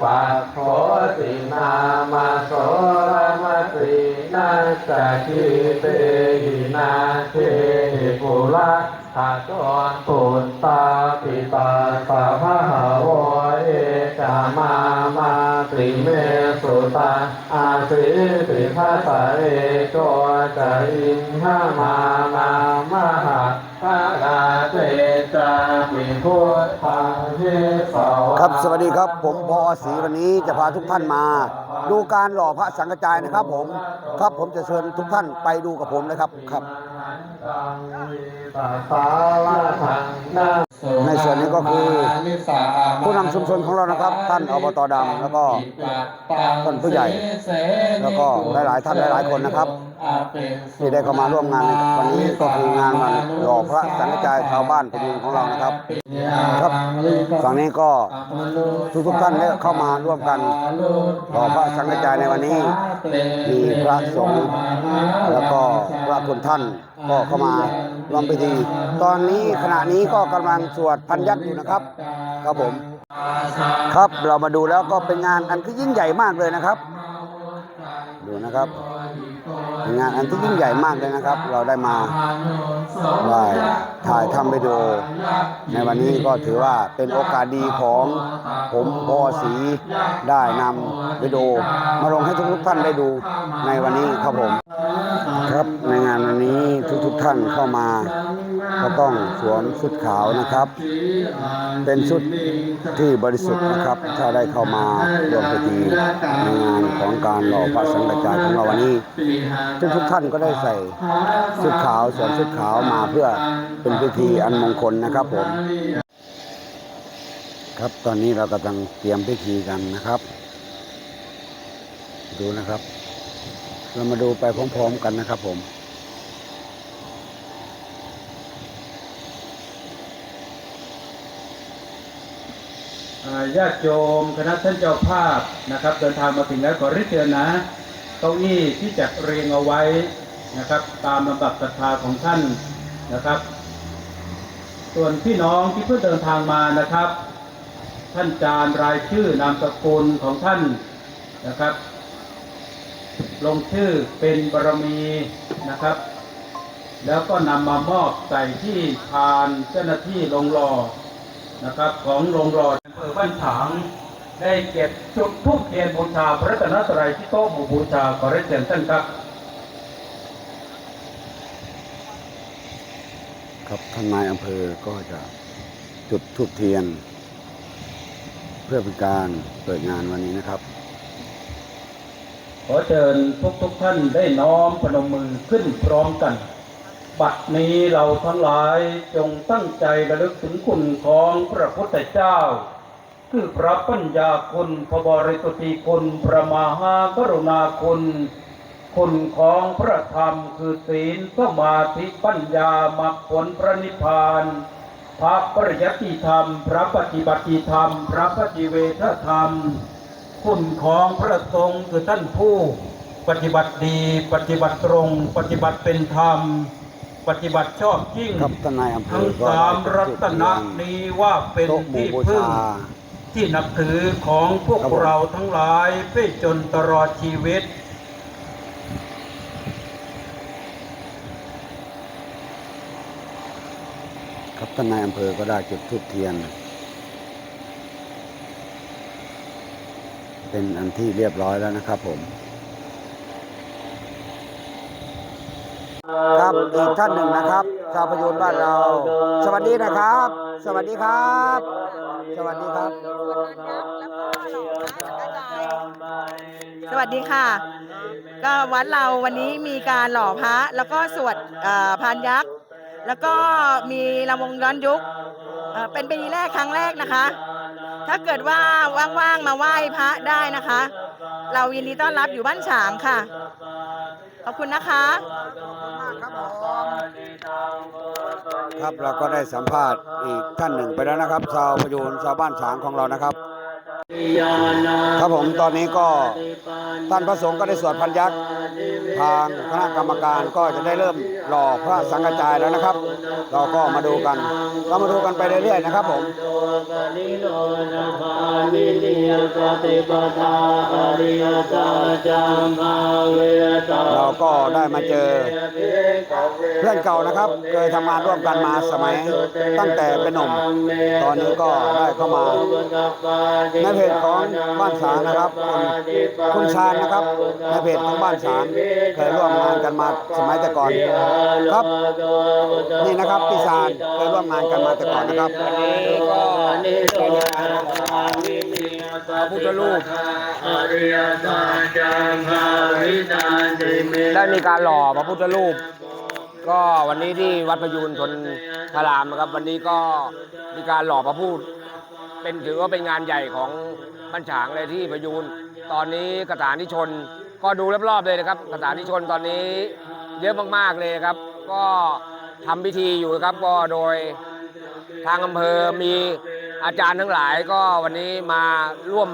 ปัสโสตินามาโสรมตรีนาสกิเตหินาเทปุระหะจรปุตตาปิตาสะภะหะวเอกามามาติเมสุตาอาสิติภาษาเอโกจะอินหามานามหะพระราเตจามิพุทธังเทสวะ ครับสวัสดีครับผมพอศรีวันนี้จะพาทุกท่านมา ดูการหล่อพระสังฆจายนะครับ ผมครับผมจะเชิญทุกท่านไปดูกับผมนะครับครับในส่วนนี้ก็คือผู้นำชุมชนของเรานะครับ ท่านอบตดำแล้วก็ท่านผู้ใหญ่ แล้วก็หลายๆท่านหลายๆคนนะครับ ที่ได้เข้ามาร่วมงานในวันนี้ก็คืองานวันหล่อพระสังฆจายชาวบ้านพยุงของเรานะครับ ครับฝั่งนี้ก็ทุกทุกๆท่านได้เข้ามาร่วมกันหล่อพระสังฆจายในวันนี้ มีพระสงฆ์แล้วก็พระคุณท่านก็เข้ามาร่วมพิธี ตอนนี้ขณะนี้ก็กำลังสวดพันยักษ์อยู่นะครับ ครับผม ครับเรามาดูแล้วก็เป็นงานอันที่ยิ่งใหญ่มากเลยนะครับ ดูนะครับงานอันที่ยิ่งใหญ่มากเลยนะครับ เราได้มาได้ถ่ายทำวิดีโอ ในวันนี้ก็ถือว่าเป็นโอกาสดีของผมพอสีได้นำวิดีโอ มาลงให้ทุกๆท่านได้ดูในวันนี้ครับผม ครับในงานวันนี้ทุกๆท่านเข้ามา ก็ต้องสวมชุดขาวนะครับ เป็นชุดที่บริสุทธิ์นะครับ ถ้าได้เข้ามาร่วมพิธีในงานของการหล่อพระสังฆจายของเราวันนี้ทุกทุกท่านก็ได้ใส่ชุดขาวสวมชุดขาวมาเพื่อเป็นพิธีอันมงคลนะครับผม ครับตอนนี้เรากำลังเตรียมพิธีกันนะครับ ดูนะครับ เรามาดูไปพร้อมๆกันนะครับผม ญาติโยมคณะท่านเจ้าภาพนะครับ เดินทางมาถึงแล้วขอริเชิญนะเก้าอี้ที่จัดเรียงเอาไว้นะครับ ตามลำดับศรัทธาของท่านนะครับ ส่วนพี่น้องที่เพิ่งเดินทางมานะครับ ท่านจารรายชื่อนามสกุลของท่านนะครับ ลงชื่อเป็นบารมีนะครับ แล้วก็นำมามอบใส่ที่พานเจ้าหน้าที่ลงรอ นะครับของโรงรออำเภอบ้านฉางได้เก็บจุดทูปเทียนบูชาพระรัตนตรัยที่โต๊ะหมู่บูชาขอได้เชิญท่านครับครับท่านนายอำเภอก็จะจุดทูบเทียน เพื่อเป็นการเปิดงานวันนี้นะครับ ขอเชิญทุกทุกๆท่านได้น้อมพนมมือขึ้นพร้อมกัน บัดนี้เราทั้งหลายจงตั้งใจระลึกถึงคุณของพระพุทธเจ้า คือพระปัญญาคุณพระบริสุทธิคุณพระมหากรุณาคุณ คุณของพระธรรมคือศีลสมาธิปัญญามรรคผลพระนิพพาน พระปริยัติธรรม พระปฏิบัติธรรม พระปฏิเวทธรรม คุณของพระสงฆ์คือท่านผู้ ปฏิบัติดีปฏิบัติตรง ปฏิบัติเป็นธรรม ปฏิบัติชอบยิ่งครับท่านนายอำเภทั้องก็สามได้รัจุดตทูบนะเทียนนี้ว่าเป็นโต๊ะหมู่ที่บูพึ่ง ชา ที่นับถือของพวกครับผม เราทั้งหลายไปจนตลอดชีวิต ครับท่านนายอำเภอก็ได้จุดทูบเทียน เป็นอันที่เรียบร้อยแล้วนะครับผม ครับอีกท่านหนึ่งนะครับชาวพยูนบ้านเรา สวัสดีนะครับ สวัสดีครับ สวัสดีครับ สวัสดีค่ะ ก็วัดเราวันนี้มีการหล่อพระแล้วก็สวดอ่อพานยักษ์ แล้วก็มีลำวงย้อนยุคเป็นปีแรกครั้งแรกนะคะ ถ้าเกิดว่าว่างๆมาไหว้พระได้นะคะ เรายินดีต้อนรับอยู่บ้านฉางค่ะ ขอบคุณนะคะ ครับเราก็ได้สัมภาษณ์อีกท่านหนึ่งไปแล้วนะครับ ชาวพยูนชาวบ้านฉางของเรานะครับ ครับผมตอนนี้ก็ท่านพระสงฆ์ก็ได้สวดพันยักษ์ทางคณะกรรมการก็จะได้เริ่ม หล่อพระสังฆจายแล้วนะครับ เราก็มาดูกันเรามาดูกันไปเรื่อยๆนะครับผมเราก็ได้มาเจอเพื่อนเก่านะครับ เคยทำงานร่วมกันมาสมัยตั้งแต่เป็นหนุ่ม ตอนนี้ก็ได้เข้ามาในเพจของบ้านสางนะครับคุณคุณชาญนะครับในเพจของบ้านสางเคยร่วมงานกันมาสมัยแต่ก่อนครับนี่นะครับพี่ชาญเคยร่วมงานกันมาแต่ก่อนนะครับวันนี้ก็พระพุทธรูปได้มีการหล่อพระพุทธรูป ก็วันนี้ที่วัดพยูนชนพารามนะครับ วันนี้ก็มีการหล่อพระพุทธเป็นถือว่าเป็นงานใหญ่ของบ้านฉางเลยที่พยูนตอนนี้กระถานิชนก็ดูรอบๆเลยนะครับกระถานิชนตอนนี้ เยอะมากๆเลยครับ ก็ทำพิธีอยู่ครับ ก็โดยทางอำเภอมีอาจารย์ทั้งหลายก็วันนี้มาร่วม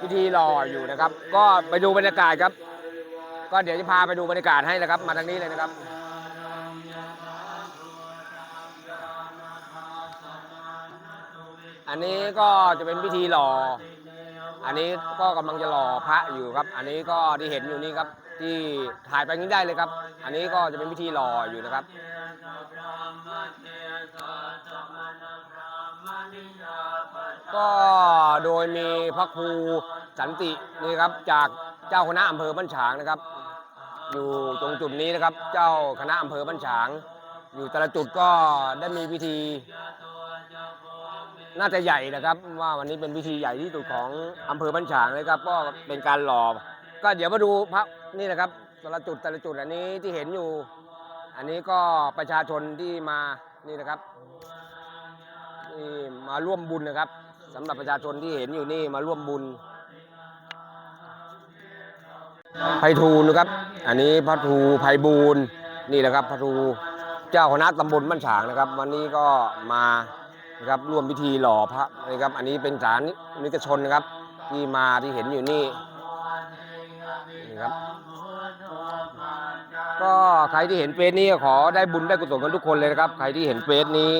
พิธีหล่ออยู่นะครับ ก็ไปดูบรรยากาศครับ ก็เดี๋ยวจะพาไปดูบรรยากาศให้นะครับ มาทางนี้เลยนะครับอันนี้ก็จะเป็นพิธีหล่อ อันนี้ก็กำลังจะหล่อพระอยู่ครับ อันนี้ก็ที่เห็นอยู่นี่ครับ ที่ถ่ายไปนี้ได้เลยครับ อันนี้ก็จะเป็นพิธีหล่ออยู่นะครับก็โดยมีพระครูสันตินี่ครับจากเจ้าคณะอำเภอบ้านฉางนะครับ อยู่ตรงจุดนี้นะครับ เจ้าคณะอำเภอบ้านฉาง อยู่แต่ละจุดก็ได้มีพิธี น่าจะใหญ่นะครับ ว่าวันนี้เป็นพิธีใหญ่ที่สุดของอำเภอบ้านฉางเลยครับ ก็เป็นการหล่อ ก็เดี๋ยวมาดูพระนี่นะครับแต่ละจุดแต่ละจุดอันนี้ที่เห็นอยู่ อันนี้ก็ประชาชนที่มานี่นะครับนี่มาร่วมบุญนะครับสำหรับประชาชนที่เห็นอยู่นี่มาร่วมบุญไพฑูรย์นะครับ อันนี้พระครูไพบูลย์นี่แหละครับพระครูเจ้าคณะตำบลบ้านฉางนะครับ วันนี้ก็มานะครับร่วมพิธีหล่อพระนะครับ อันนี้เป็นสารนิกชนนะครับ ที่มาที่เห็นอยู่นี่ ก็ใครที่เห็นเฟซนี้ขอได้บุญได้กุศลกันทุกคนเลยนะครับ ใครที่เห็นเฟซนี้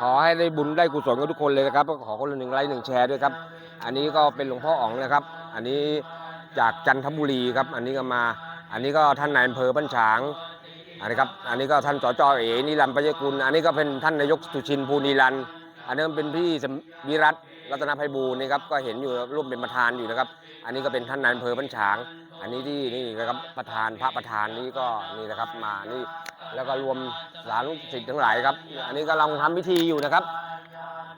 ขอให้ได้บุญได้กุศลกันทุกคนเลยนะครับขอคนละหนึ่งไลค์หนึ่งแชร์ด้วยครับ อันนี้ก็เป็นหลวงพ่ออ๋องนะครับ อันนี้จากจันทบุรีครับ อันนี้ก็มา อันนี้ก็ท่านนายอำเภอบ้านฉางอันนี้ครับ อันนี้ก็ท่านสจเอ๋นิรันดร์ปัญญกุล อันนี้ก็เป็นท่านนายกสุชินภูนิรันดร์อันนี้ก็เป็นพี่วิรัต รัตนภัยบูลย์นี่ครับก็เห็นอยู่ร่วมเป็นประธานอยู่นะครับ อันนี้ก็เป็นท่านนายอำเภอบ้านฉาง อันนี้ที่นี่นะครับประธานพระประธานนี่ก็นี่นะครับมานี่แล้วก็รวมสาธุสิทธิ์ทั้งหลายครับ อันนี้กำลังทำพิธีอยู่นะครับ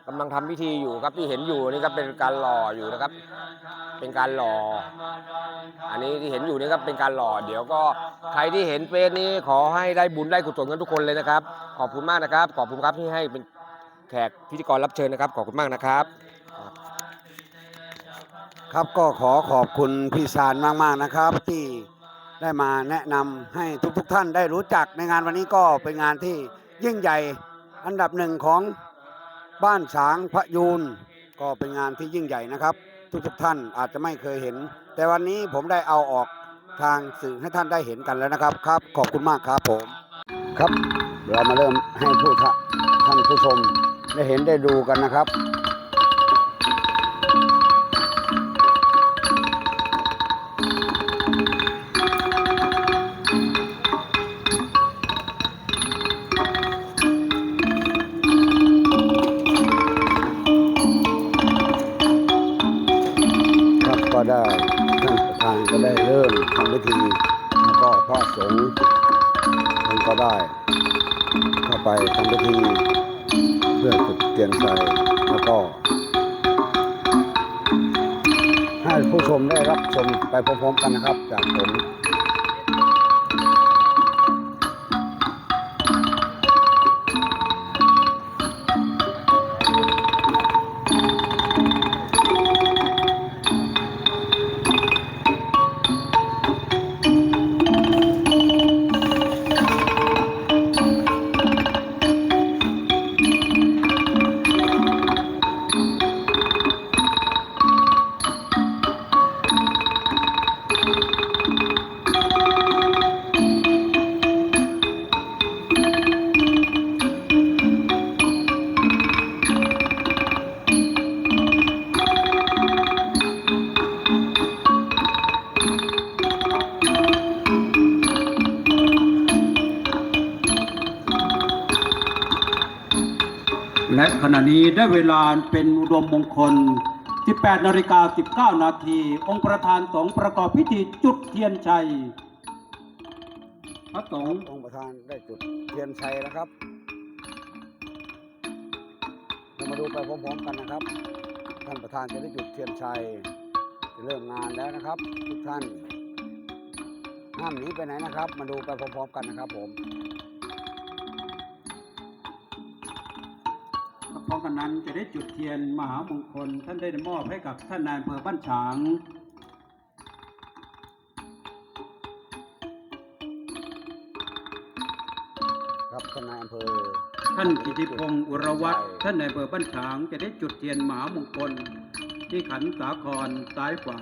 กำลังทำพิธีอยู่ครับที่เห็นอยู่นี่ก็เป็นการหล่ออยู่นะครับ เป็นการหล่อ อันนี้ที่เห็นอยู่นี่ครับเป็นการหล่อ เดี๋ยวก็ใครที่เห็นเฟซนี้ขอให้ได้บุญได้กุศลกันทุกคนเลยนะครับ ขอบคุณมากนะครับ ขอบคุณครับที่ให้เป็นแขกพิธีกรรับเชิญนะครับ ขอบคุณมากนะครับ ครับก็ขอขอบคุณพี่ชาญมาก ๆ นะครับ ที่ได้มาแนะนำให้ทุกๆทท่านได้รู้จักในงานวันนี้ก็เป็นงานที่ยิ่งใหญ่อันดับหนึ่งของบ้านฉางพระยูนก็เป็นงานที่ยิ่งใหญ่นะครับ ทุกๆท่านอาจจะไม่เคยเห็น แต่วันนี้ผมได้เอาออกทางสื่อให้ท่านได้เห็นกันแล้วนะครับครับ ขอบคุณมากครับผม ครับเรามาเริ่มให้ผู้ท่านผู้ชมได้เห็นได้ดูกันนะครับ ก็ได้ท่านประธานก็ได้เริ่มทำพิธีแล้วก็พระสงฆ์ท่านก็ได้เข้าไปทำพิธีเพื่อจุดเทียนใส่แล้วก็ ให้ผู้ชมได้รับชมไปพร้อมๆกันนะครับ จากผม ณะนี้ได้เวลาเป็นอุดมมงคล 18นาฬิกา19 นาที องค์ประธานสงฆ์ประกอบพิธีจุดเทียนชัย พระสงฆ์องค์ประธานได้จุดเทียนชัยนะครับเรามาดูไปพร้อมๆกันนะครับ ท่านประธานจะได้จุดเทียนชัยจะเริ่มงานแล้วนะครับ ทุกท่านห้ามหนีไปไหนนะครับ มาดูไปพร้อมๆกันนะครับผม พร้อมกันนั้นจะได้จุดเทียนมหามงคลท่านได้มอบให้กับท่านนายอำเภอบ้านฉางครับท่านนายอำเภอท่านกิติพงศ์อุรวัตรท่านนายอำเภอบ้านฉางจะได้จุดเทียนมหามงคลที่ขันสาครซ้ายขวา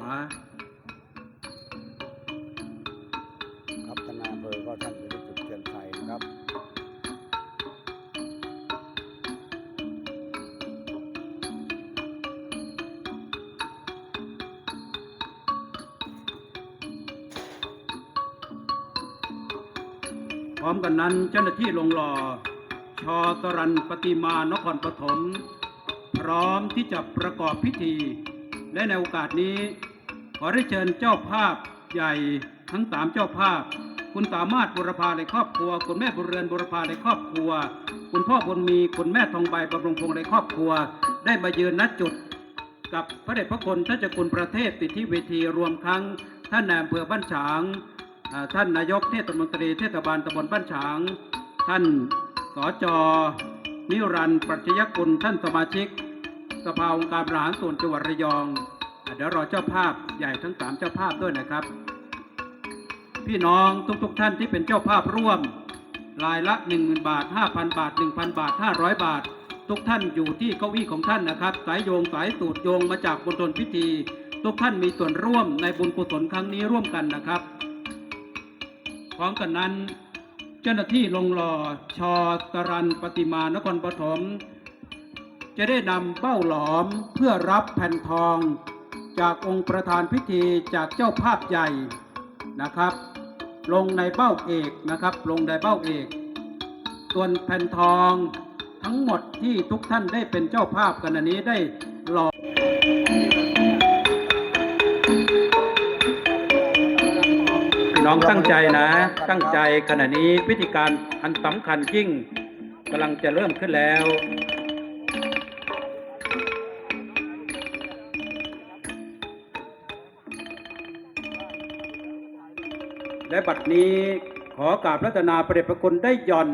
กันนั้นเจ้าหน้าที่ลงหล่อชอตรันปฏิมานครปฐมพร้อมที่จะประกอบพิธี และในโอกาสนี้ ขอได้เชิญเจ้าภาพใหญ่ทั้งสามเจ้าภาพ คุณสามารถบุรพาในครอบครัว คุณแม่บุเรือนบุรพาในครอบครัว คุณพ่อบุญมีคุณแม่ทองใบบำรุงพงในครอบครัว ได้มายืนณจุด กับพระเดชพระคุณท่านเจ้าคุณประเทศติดที่เวทีรวมทั้งท่านนายอำเภอบ้านฉาง ท่านนายกเทศมนตรีเทศบาลตำบลบ้านฉาง ท่านสจนิรันดร์ปรัชญกุลท่านสมาชิก สภาองค์การบริหารส่วนจังหวัดระยอง เดี๋ยวรอเจ้าภาพใหญ่ทั้งสามเจ้าภาพด้วยนะครับ พี่น้องทุกๆทท่านที่เป็นเจ้าภาพร่วม รายละ1 0,000บาท 5,000 บาท 1,000 บาท 500 บาท ทุกท่านอยู่ที่เก้าอี้ของท่านนะครับ สายโยงสายสูตรโยงมาจากบนตนพิธี ทุกท่านมีส่วนร่วมในบุญกุศลครั้งนี้ร่วมกันนะครับ พร้อมกันนั้น เจ้าหน้าที่ลงหล่อชอตรันปฏิมานครปฐมจะได้นำเป้าหลอมเพื่อรับแผ่นทอง จากองค์ประธานพิธีจากเจ้าภาพใหญ่นะครับ ลงในเบ้าเอกนะครับ ลงในเบ้าเอก ส่วนแผ่นทองทั้งหมดที่ทุกท่านได้เป็นเจ้าภาพกันอันนี้ได้หล่อ องตั้งใจนะ ตั้งใจขณะนี้พิธีการอันสำคัญยิ่งกำลังจะเริ่มขึ้นแล้วและบัดนี้ขอกราบรัตนาประเดชพระคุณได้หย่อน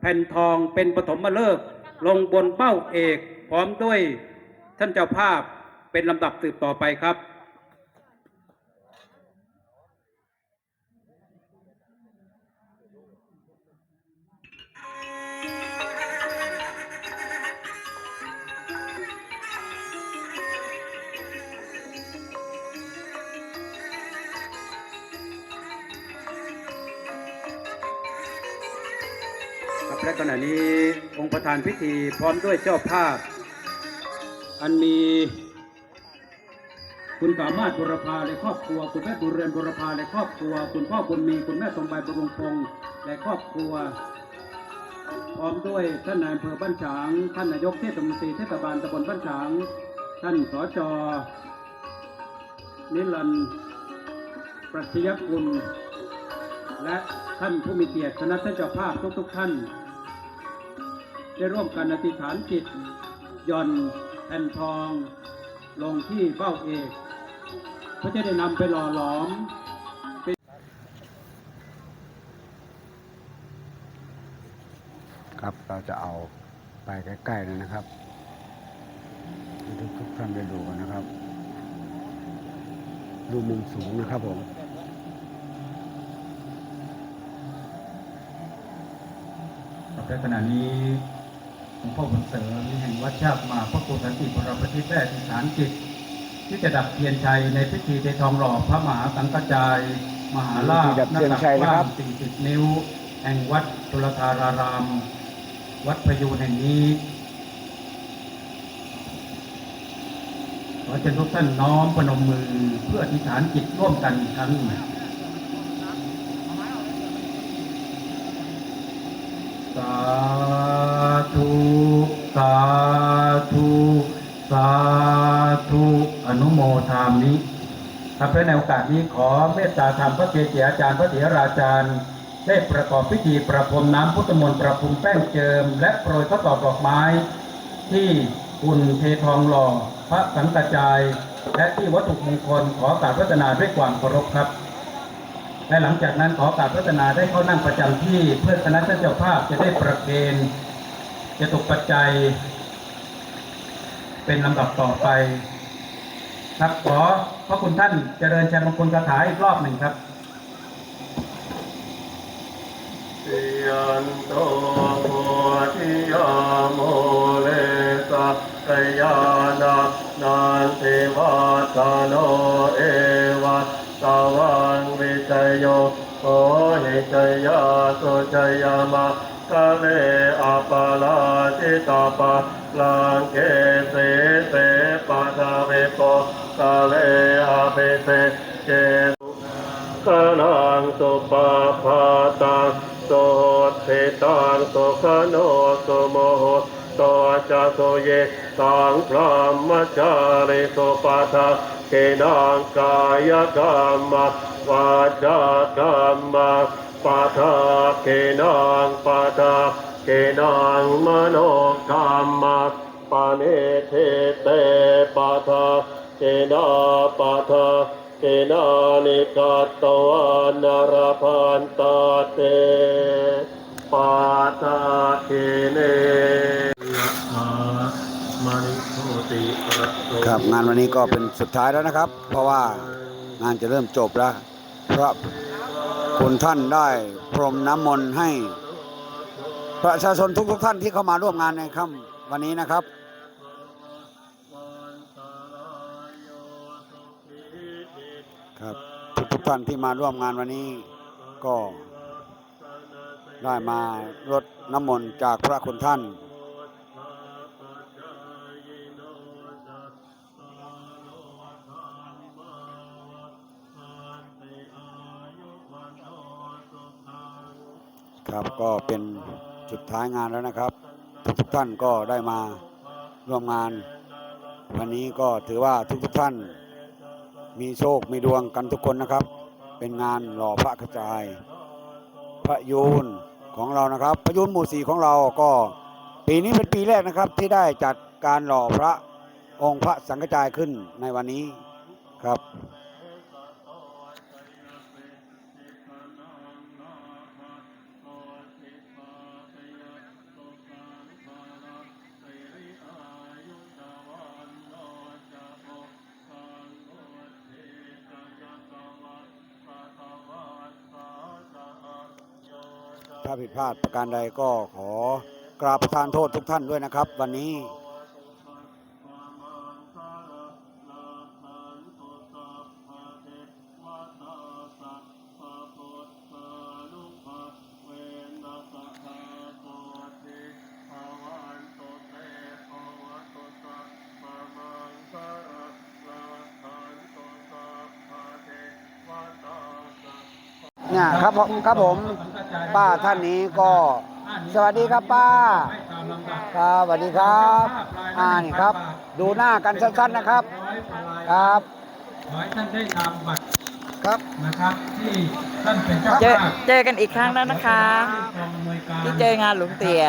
แผ่นทองเป็นปฐมฤกษ์ลงบนเป้าเอก พร้อมด้วยท่านเจ้าภาพเป็นลำดับสืบต่อไปครับ และขณะนี้องค์ประธานพิธีพร้อมด้วยเจ้าภาพ อันมีคุณสามารถบุรพาและครอบครัว คุณแม่บุญเรือนบุรพาและครอบครัว คุณพ่อบุญมีคุณแม่ทองใบบรุงพงษ์และครอบครัว พร้อมด้วยท่านนายอำเภอบ้านฉาง ท่านนายกเทศมนตรีเทศบาลตำบลบ้านฉาง ท่านสจนิรันดรปรัชญกุลและท่านผู้มีเกียรติคณะท่านเจ้าภาพทุกๆท่าน ได้ร่วมกันอธิษฐานจิตหย่อนแผ่นทอง ลงที่เบ้าเอกเพื่อจะได้นำไปหล่อหลอมครับเราจะเอาไปใกล้ๆเลยนะครับให้ทุกๆท่านได้ดูกันนะครับ ดูมุมสูงนะครับผมในขณะนี้ หลวงพ่อบุญเสริมแห่งวัดชาบมาพระครูสันติพระปฏิได้อธิษฐานจิต ที่จะดับเทียนชัยในพิธีเททองหล่อพระมหาสังฆจาย มหาลาภพิธีดับเทียนชัยนะครับสี่สิบนิ้ว แห่งวัดตุลธาราราม วัดพยูนแห่งนี้ขอเชิญทุกท่านน้อมพนมมือเพื่ออธิษฐานจิตร่วมกันอีกครั้งหนึ่งสา นุโมทามิครับและในโอกาสนี้ขอเมตตาธรรมพระเกจิอาจารย์พระเถราจารย์ ได้ประกอบพิธีประพรมน้ำพุทธมนต์ประพรมแป้งเจิม และโปรยทดดอกดอกไม้ ที่อุ่นเททองหล่อพระสังกจาย และที่วัตถุมงคลขอกราบพัฒนาด้วยความเคารพครับ และหลังจากนั้นขอกราบพัฒนาได้เข้านั่งประจำที่เพื่อคณะท่านเจ้าภาพจะได้ประเคนจะตกปัจจัย เป็นลำดับต่อไป ครับขอพระคุณท่านเจริญชัยมงคลคาถาอีกรอบหนึ่งครับยันโตโพธิยาโมเลสักยานานันติวัตโนเอวะตวันวิจโยโอหิจยาสุจยามะกะเลอปาลาจิตาปะลังเกเสเสปะทาเวโป กะเลอาเปเสเกกนังสุปาพาตังโสเทตังสุขโนสุโมโหโตจะโสเยตังพระมจาริสุปาทาเกนังกายกรรมวาจากรรมปาทาเกนังปาทาเกนังมโนกรรมปาเนเทเตปาทา เกนาปาทาเกนานิกาตวานารพันตาเตปาตาเกเนมานิโทติระโตครับงานวันนี้ก็เป็นสุดท้ายแล้วนะครับ เพราะว่างานจะเริ่มจบแล้วเพราะคุณท่านได้พรมน้ำมนต์ให้ ประชาชนทุกๆท่านที่เข้ามาร่วมงานในค่ำวันนี้นะครับ ท่านที่มาร่วมงานวันนี้ ก็ได้มารดน้ำมนต์จากพระคุณท่าน ครับก็เป็นสุดท้ายงานแล้วนะครับ ทุกท่านก็ได้มาร่วมงาน วันนี้ก็ถือว่าทุกท่านมีโชค มีดวงกันทุกคนนะครับ เป็นงานหล่อพระกระจาย พระยูนของเรานะครับ พระยูนหมู่สีของเราก็ปีนี้เป็นปีแรกนะครับ ที่ได้จัดการหล่อพระองค์พระสังฆจายขึ้นในวันนี้ครับ พลาดประการใดก็ขอกราบประทานโทษทุกท่านด้วยนะครับ วันนี้เนี่ยครับผมครับผม ป้าท่านนี้ก็ สวัสดีครับป้าครับสวัสดีครับอ่านี่ครับ ดูหน้ากันสั้นๆนะครับ ครับขอให้ท่านได้นำบัตรครับนะครับที่ท่านเป็นเจ้าเจอภาพเจอกันอีกครั้งแล้วนะคะ กองอำนวยการ ที่เจองานหลวงเตี่ย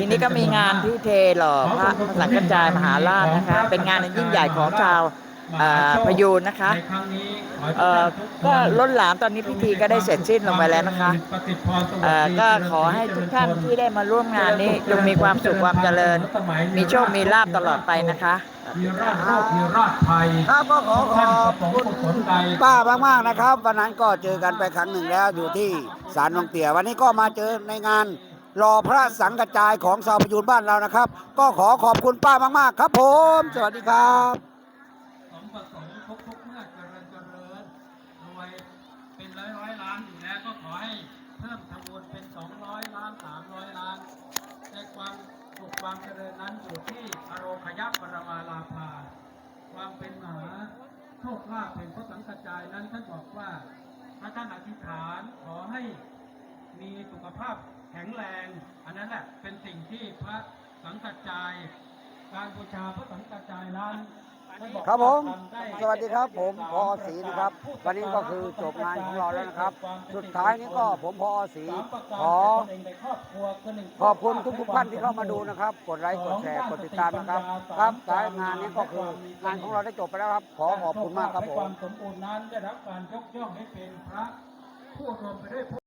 ทีนี้ก็มีงานที่เทหล่อพระสังกัจจายมหาราชนะคะ เป็นงานอันยิ่งใหญ่ของชาวเอ่อ พยูนนะคะในครั้งนี้ขอให้เอ่อทุท่านทุก็คนล้นหลามตอนนี้พิธีก็ได้เสร็จสิ้นลงไปแล้วนะคะปฏิภาณสวัสเอ่อดีก็ขอให้ทุกท่านที่ได้มาร่วมงานนี้จงมีความสุขความเจริญ มีโชคมีลาภตลอดไปนะคะมีราชโรคมีราชภัยครับก็ขอขท่านอประบสงค์คุณกุศลใดป้ามากๆนะครับ วันนั้นก็เจอกันไปครั้งหนึ่งแล้วอยู่ที่ศาลหลวงเตี่ยวันนี้ก็มาเจอในงานรอพระสังกระจายของชาวพยูนบ้านเรานะครับ ก็ขอขอบคุณป้ามากๆ ครับผม สวัสดีครับ ความเจริญนั้นอยู่ที่อโรคยักปรมาลาภา ความเป็นมหาโชคลาภเป็นพระสังกัจจายนั้นท่านบอกว่าพระท่านอธิษฐานขอให้มีสุขภาพแข็งแรง อันนั้นแหละเป็นสิ่งที่พระสังกัจจาย การบูชาพระสังกัจจายนั้น ครับผม สวัสดีครับ ผมพอศรีนะครับ วันนี้ก็คือจบงานของเราแล้วนะครับ สุดท้ายนี้ก็ผมพอศรีขอแก่ตนเงในครอบครัวคือหนึ่งขอบคุณทุกท่านที่เข้ามาดูนะครับ กดไลค์ กดแชร์ กดติดตามนะครับ ครับสายงานนี้ก็คืองานของเราได้จบไปแล้วครับ ขอขอบคุณมากครับผมความสมบูรณ์นั้นได้รับการยกย่องให้เป็นพระผู้รวมไปด้วย